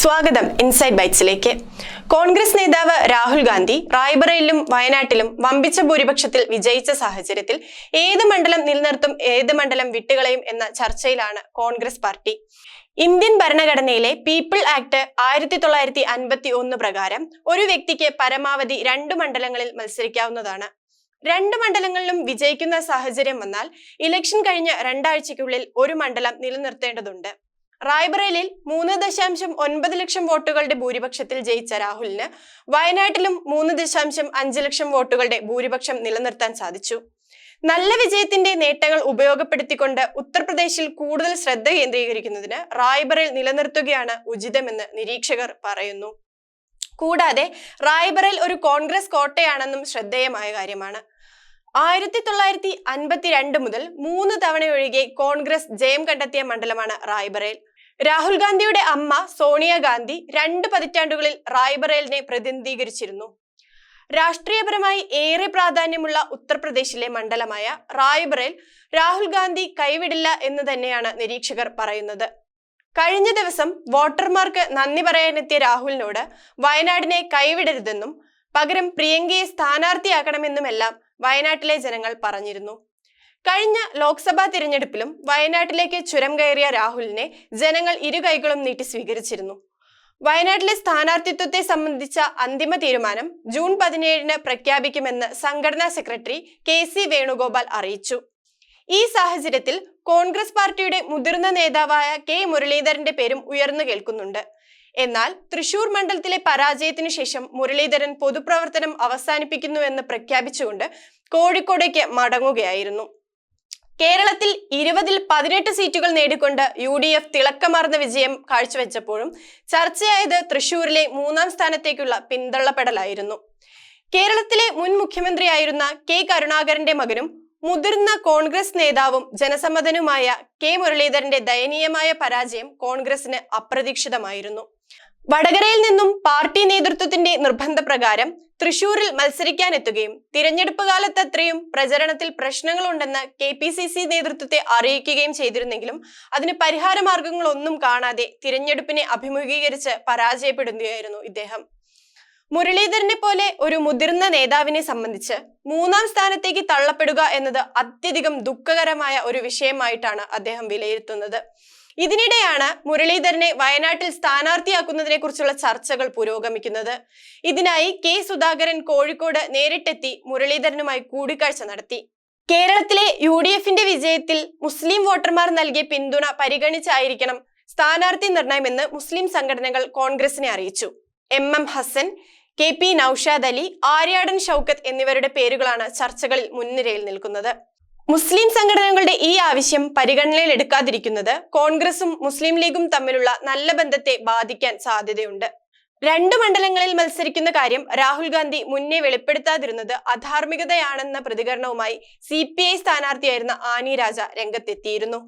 സ്വാഗതം ഇൻസൈഡ് ബൈറ്റ്സിലേക്ക് കോൺഗ്രസ് നേതാവ് രാഹുൽ ഗാന്ധി റായ്ബറയിലും വയനാട്ടിലും വമ്പിച്ച ഭൂരിപക്ഷത്തിൽ വിജയിച്ച സാഹചര്യത്തിൽ ഏത് മണ്ഡലം നിലനിർത്തും ഏത് മണ്ഡലം വിട്ടുകളയും എന്ന ചർച്ചയിലാണ് കോൺഗ്രസ് പാർട്ടി. ഇന്ത്യൻ ഭരണഘടനയിലെ പീപ്പിൾ ആക്ട് ആയിരത്തി തൊള്ളായിരത്തി അൻപത്തി ഒന്ന് പ്രകാരം ഒരു വ്യക്തിക്ക് പരമാവധി രണ്ട് മണ്ഡലങ്ങളിൽ മത്സരിക്കാവുന്നതാണ്. രണ്ട് മണ്ഡലങ്ങളിലും വിജയിക്കുന്ന സാഹചര്യം വന്നാൽ ഇലക്ഷൻ കഴിഞ്ഞ രണ്ടാഴ്ചയ്ക്കുള്ളിൽ ഒരു മണ്ഡലം നിലനിർത്തേണ്ടതുണ്ട്. റായ്ബറേലിൽ മൂന്ന് ദശാംശം ഒൻപത് ലക്ഷം വോട്ടുകളുടെ ഭൂരിപക്ഷത്തിൽ ജയിച്ച രാഹുലിന് വയനാട്ടിലും മൂന്ന് ദശാംശം അഞ്ച് ലക്ഷം വോട്ടുകളുടെ ഭൂരിപക്ഷം നിലനിർത്താൻ സാധിച്ചു. നല്ല വിജയത്തിന്റെ നേട്ടങ്ങൾ ഉപയോഗപ്പെടുത്തിക്കൊണ്ട് ഉത്തർപ്രദേശിൽ കൂടുതൽ ശ്രദ്ധ കേന്ദ്രീകരിക്കുന്നതിന് റായ്ബറേൽ നിലനിർത്തുകയാണ് ഉചിതമെന്ന് നിരീക്ഷകർ പറയുന്നു. കൂടാതെ റായ്ബറേൽ ഒരു കോൺഗ്രസ് കോട്ടയാണെന്നും ശ്രദ്ധേയമായ കാര്യമാണ്. ആയിരത്തി തൊള്ളായിരത്തി അൻപത്തിരണ്ട് മുതൽ മൂന്ന് തവണ ഒഴികെ കോൺഗ്രസ് ജയം കണ്ടെത്തിയ മണ്ഡലമാണ് റായ്ബറേൽ. രാഹുൽ ഗാന്ധിയുടെ അമ്മ സോണിയാഗാന്ധി രണ്ട് പതിറ്റാണ്ടുകളിൽ റായ്ബറേലിനെ പ്രതിനിധീകരിച്ചിരുന്നു. രാഷ്ട്രീയപരമായി ഏറെ പ്രാധാന്യമുള്ള ഉത്തർപ്രദേശിലെ മണ്ഡലമായ റായ്ബറേൽ രാഹുൽ ഗാന്ധി കൈവിടില്ല എന്ന് തന്നെയാണ് നിരീക്ഷകർ പറയുന്നത്. കഴിഞ്ഞ ദിവസം വോട്ടർമാർക്ക് നന്ദി പറയാനെത്തിയ രാഹുലിനോട് വയനാടിനെ കൈവിടരുതെന്നും പകരം പ്രിയങ്കയെ സ്ഥാനാർത്ഥിയാക്കണമെന്നുമെല്ലാം വയനാട്ടിലെ ജനങ്ങൾ പറഞ്ഞിരുന്നു. കഴിഞ്ഞ ലോക്സഭാ തിരഞ്ഞെടുപ്പിലും വയനാട്ടിലേക്ക് ചുരം കയറിയ രാഹുലിനെ ജനങ്ങൾ ഇരുകൈകളും നീട്ടി സ്വീകരിച്ചിരുന്നു. വയനാട്ടിലെ സ്ഥാനാർത്ഥിത്വത്തെ സംബന്ധിച്ച അന്തിമ തീരുമാനം ജൂൺ പതിനേഴിന് പ്രഖ്യാപിക്കുമെന്ന് സംഘടനാ സെക്രട്ടറി കെ സി വേണുഗോപാൽ അറിയിച്ചു. ഈ സാഹചര്യത്തിൽ കോൺഗ്രസ് പാർട്ടിയുടെ മുതിർന്ന നേതാവായ കെ മുരളീധരന്റെ പേരും ഉയർന്നു കേൾക്കുന്നുണ്ട്. എന്നാൽ തൃശൂർ മണ്ഡലത്തിലെ പരാജയത്തിനു ശേഷം മുരളീധരൻ പൊതുപ്രവർത്തനം അവസാനിപ്പിക്കുന്നുവെന്ന് പ്രഖ്യാപിച്ചുകൊണ്ട് കോഴിക്കോടേക്ക് മടങ്ങുകയായിരുന്നു. കേരളത്തിൽ ഇരുപതിൽ പതിനെട്ട് സീറ്റുകൾ നേടിക്കൊണ്ട് യു ഡി എഫ് തിളക്കമാർന്ന വിജയം കാഴ്ചവെച്ചപ്പോഴും ചർച്ചയായത് തൃശൂരിലെ മൂന്നാം സ്ഥാനത്തേക്കുള്ള പിന്തള്ളപ്പെടലായിരുന്നു. കേരളത്തിലെ മുൻ മുഖ്യമന്ത്രിയായിരുന്ന കെ കരുണാകരന്റെ മകനും മുതിർന്ന കോൺഗ്രസ് നേതാവും ജനസമ്മതനുമായ കെ മുരളീധരന്റെ ദയനീയമായ പരാജയം കോൺഗ്രസിന് അപ്രതീക്ഷിതമായിരുന്നു. വടകരയിൽ നിന്നും പാർട്ടി നേതൃത്വത്തിന്റെ നിർബന്ധപ്രകാരം തൃശൂരിൽ മത്സരിക്കാനെത്തുകയും തിരഞ്ഞെടുപ്പ് കാലത്ത് അത്രയും പ്രചരണത്തിൽ പ്രശ്നങ്ങളുണ്ടെന്ന് കെ പി സി സി നേതൃത്വത്തെ അറിയിക്കുകയും ചെയ്തിരുന്നെങ്കിലും അതിന് പരിഹാര മാർഗങ്ങളൊന്നും കാണാതെ തിരഞ്ഞെടുപ്പിനെ അഭിമുഖീകരിച്ച് പരാജയപ്പെടുകയായിരുന്നു ഇദ്ദേഹം. മുരളീധരനെ പോലെ ഒരു മുതിർന്ന നേതാവിനെ സംബന്ധിച്ച് മൂന്നാം സ്ഥാനത്തേക്ക് തള്ളപ്പെടുക എന്നത് അത്യധികം ദുഃഖകരമായ ഒരു വിഷയമായിട്ടാണ് അദ്ദേഹം വിലയിരുത്തുന്നത്. ഇതിനിടെയാണ് മുരളീധരനെ വയനാട്ടിൽ സ്ഥാനാർത്ഥിയാക്കുന്നതിനെ കുറിച്ചുള്ള ചർച്ചകൾ പുരോഗമിക്കുന്നത്. ഇതിനായി കെ സുധാകരൻ കോഴിക്കോട് നേരിട്ടെത്തി മുരളീധരനുമായി കൂടിക്കാഴ്ച നടത്തി. കേരളത്തിലെ യു ഡി എഫിന്റെ വിജയത്തിൽ മുസ്ലിം വോട്ടർമാർ നൽകിയ പിന്തുണ പരിഗണിച്ചായിരിക്കണം സ്ഥാനാർത്ഥി നിർണയമെന്ന് മുസ്ലിം സംഘടനകൾ കോൺഗ്രസിനെ അറിയിച്ചു. M M Hasan K P Naushad Ali Aryadan Shoukath എന്നിവരുടെ പേരുകളാണ് ചർച്ചകളിൽ മുൻനിരയിൽ നിൽക്കുന്നത്. മുസ്ലിം സംഘടനകളുടെ ഈ ആവശ്യം പരിഗണനയിൽ എടുക്കാതിരിക്കുന്നത് കോൺഗ്രസും മുസ്ലിം ലീഗും തമ്മിലുള്ള നല്ല ബന്ധത്തെ ബാധിക്കാൻ സാധ്യതയുണ്ട്. രണ്ട് മണ്ഡലങ്ങളിൽ മത്സരിക്കുന്ന കാര്യം രാഹുൽ ഗാന്ധി മുന്നേ വെളിപ്പെടുത്താതിരുന്നത് അധാർമികതയാണെന്ന പ്രതികരണവുമായി സി പി ഐ സ്ഥാനാർത്ഥിയായിരുന്ന ആനി രാജ രംഗത്തെത്തിയിരുന്നു.